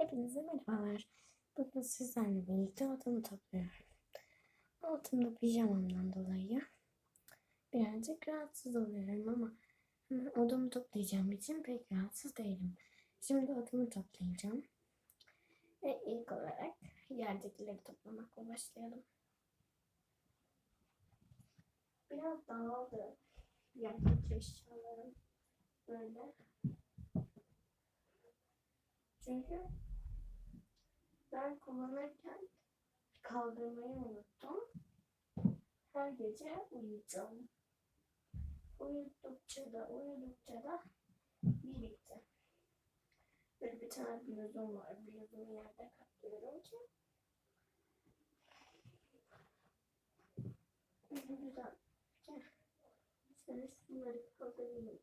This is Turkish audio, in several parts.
Hepinize merhabalar. Bugün sizlerle birlikte odamı topluyorum. Altımda pijamamdan dolayı birazcık rahatsız oluyorum ama odamı toplayacağım için pek rahatsız değilim. Şimdi odamı toplayacağım. Ve ilk olarak yerdekileri toplamakla başlayalım. Biraz dağıldı yerdeki eşyalarım. Böyle. Çünkü ben kullanırken kaldırmayı unuttum. Her gece uyuyacağım. Uyudukça da uyudukça da birikti. Böyle bir tane bluzum var. Bluzumu yerde katlıyorum ki. Güzel. Şöyle şunları kaldırayım.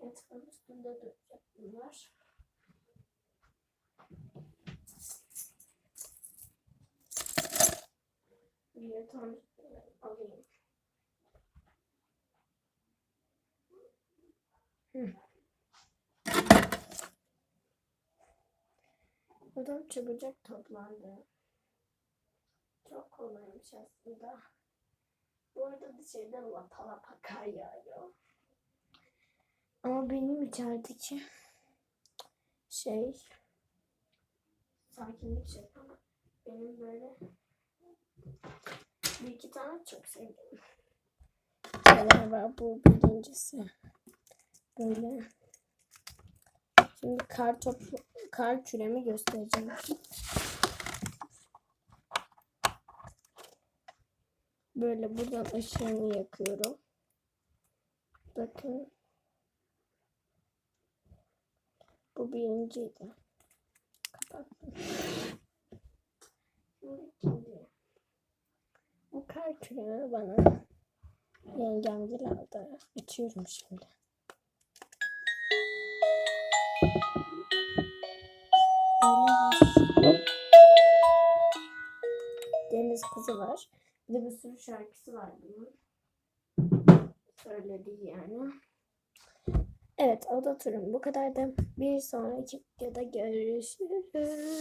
Yatağın üstünde duracak bunlar. Yatağın üstünden alayım. Hı. Odam çabucak toplandı. Çok kolaymış aslında. Bu arada dışarıda lapa lapa kar yağıyor. Ama benim içerideki şey sakinlik şey benim böyle bir iki tane çok şeyler var. Bu birincisi. Böyle. Şimdi kar toplu, kar küremi göstereceğim. Böyle buradan ışığını yakıyorum. Bakın. Bu birinciydi. Kapattım. Şimdi kar küremi bana yengemgil aldı. Açıyorum şimdi. Deniz kızı var. Bir de bir sürü şarkısı var bunun. Söylediği yani. Evet oda turum bu kadar da bir sonraki videoda görüşürüz.